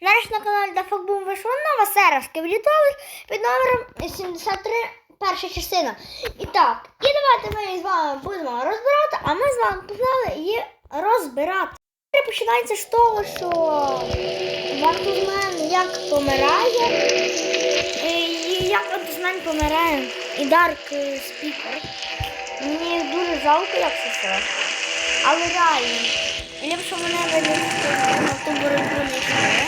Нарешті на каналі Дафакбум вийшла нова серія скелетових під номером 73 перша частина. І так, і давайте ми з вами будемо розбирати, а ми з вами погнали її розбирати. Починається з того, що Вантузмен як помирає, і як Вантузмен помирає, і Дарк е, Спікер. Мені дуже жалко, як це все. Але реально, ліпше мене винести на ту боротьбу не йшли.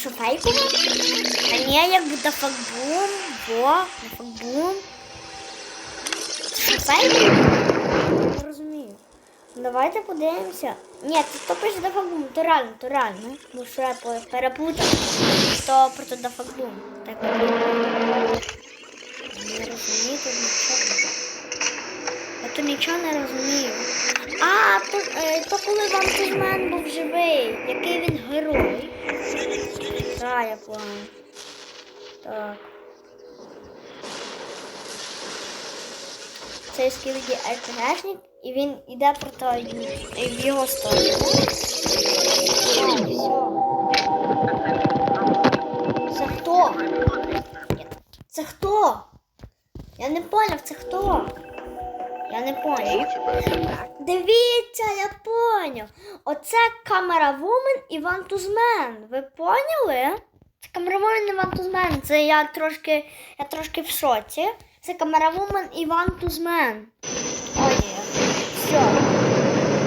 Що фейково? Та ні, як буде факбум, бо, не факбум. Що фейково? Не розумію. Давайте подивимося. Ні, це то пише до факбум, то реально, то реально. Бо що я переплутав, то про то до. Так. Не розумію тут нічого. Я тут нічого не розумію. А, то, е, то коли вам Кузьмен був живий, який він герой. Так, я понял. Так. Цей скільки РПГшник, і він йде проти в його сторону. Я не поняв, це хто? Я не поняв. Дивіться, я поняв. Оце камера Вумен і Вантузмен. Ви поняли? Це камера Вумен і Вантузмен. Це я трошки, я трошки в шоці. Це камера Вумен і Вантузмен. О, ні. Все.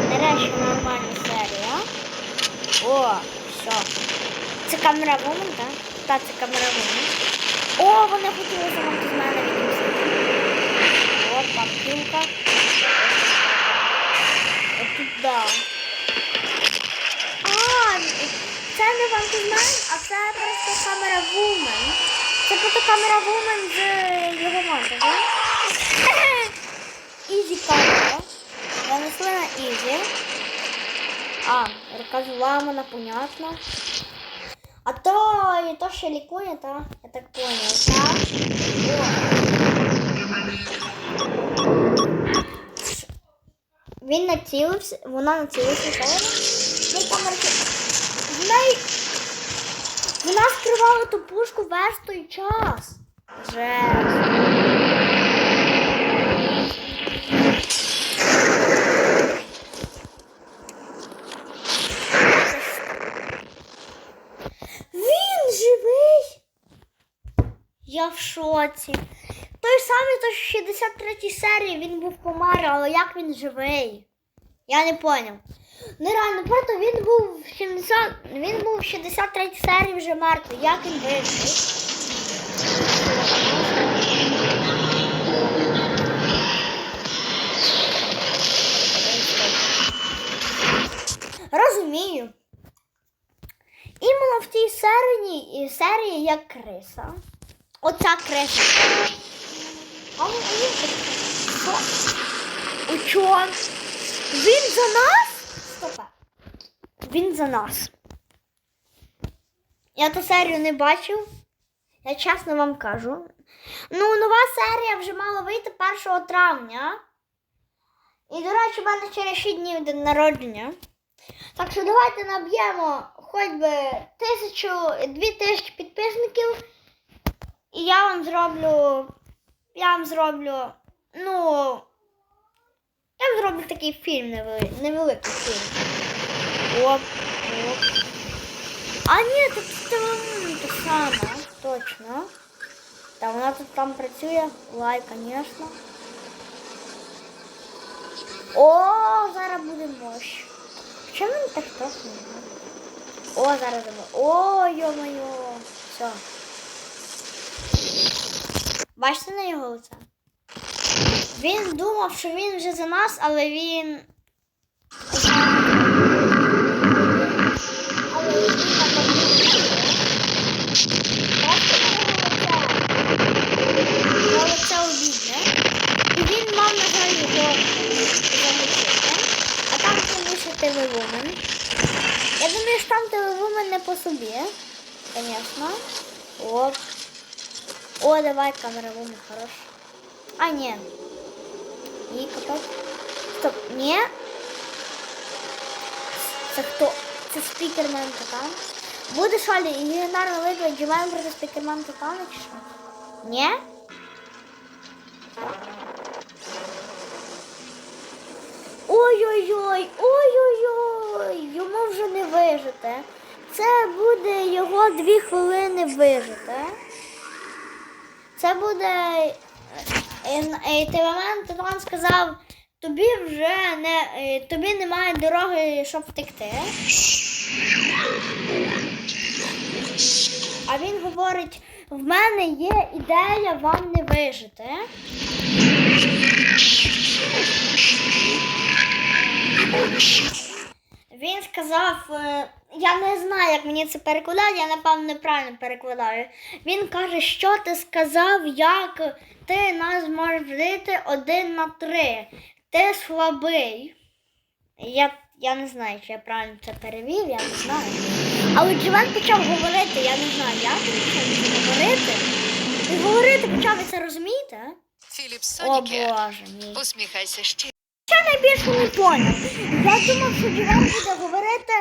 Нарешті нормальна серія. О, все. Це камера Вумен, так? Так, це камера Вумен. О, вони хотіли за Вантузмена. О, папінка. Отут, да. А, це не Вантузмен, а це просто камера Вумен. Це просто камера Вумен з його монтажу. Ізі камера. Занесли на Ізі. А, рука зламана, понятно. А то і то, що лікує, то я так понял, так? О. Він націлився, вона націлився камеру. Ну, неї... Вона скривала ту пушку весь той час. Жесть. Він живий. Я в шоці. Той самий, то 63 серії він був помер, але як він живий? Я не поняв. Нереально, просто він був в 70, він був в 63 серії вже мертвий. Як він вижив? Розумію. Іменно в тій серії, серії як криса. Оця криса. А ну, що? Він за нас? Стопа. Він за нас. Я ту серію не бачив. Я чесно вам кажу. Ну, нова серія вже мала вийти 1 травня. І, до речі, в мене через 6 днів день народження. Так що давайте наб'ємо хоч би тисячу, дві тисячі підписників. І я вам зроблю. Я вам зроблю. Ну. Я вам зроблю такий фільм невеликий, невеликий фільм. Оп, оп. А ні, це те саме, точно. Та вона тут там працює. Лайк, звісно. О, зараз буде мощ. Чому він так буде? О, зараз буде. О, йо-моє. Все. Бачите на його лице? Він думав, що він вже за нас, але він. Але він Його лице обідне. І він мав, на жаль. А там лише телевумен. Я думаю, що там телевумен не по собі. Звісно. Оп. О, давай, камера вумен, хорош. А, ні. І капець. Стоп, ні. Це хто? Це спікермен Титан? Буде що ли легендарна битва Джемен проти спікермен Титана чи що? Ой-ой-ой, ой-ой-ой, йому вже не вижити. Це буде його дві хвилини вижити. Це буде. Тивамен Титан сказав, тобі вже не е, тобі немає дороги, щоб втекти. А він говорить: в мене є ідея вам не вижити. Я не знаю, як мені це перекладати, я напевно неправильно перекладаю. Він каже, що ти сказав, як ти нас можеш вбити один на три. Ти слабий. Я, я не знаю, чи я правильно це перевів, я не знаю. Але Дживен почав говорити, я не знаю, як він почав говорити. І говорити почав, ви це розумієте? Філіп О Боже мій. усміхайся ще. Найбільше не поняв. Я думав, що Дживан буде говорити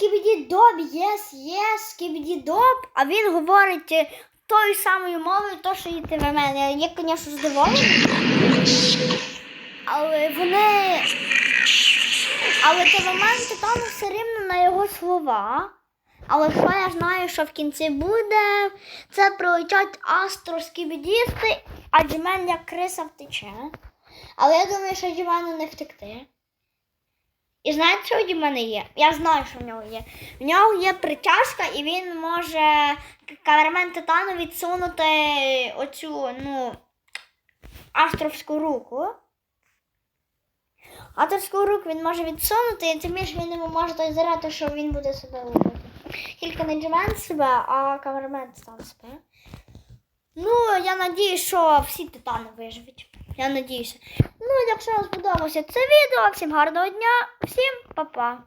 скібіді доб, єс, єс, скібіді доб, а він говорить е, тою самою мовою, то, що і ти в мене. Я, звісно, здивований. Але вони. Але Тевамен Титану все рівно на його слова. Але що я знаю, що в кінці буде, це прилетять астроскібідісти, а Джемен як криса втече. Але я думаю, що Діману не втекти. І знаєте, що у Дімана є? Я знаю, що в нього є. В нього є притяжка, і він може камерамен Титану відсунути оцю, ну, астровську руку. Авторську руку він може відсунути, і тим більше він йому може той що він буде себе лупити. Тільки не Джемен себе, а камерамен Титан себе. Ну, я надіюсь, що всі титани виживуть. Я надіюся. Ну, якщо вам сподобалося це відео, всім гарного дня, всім па-па.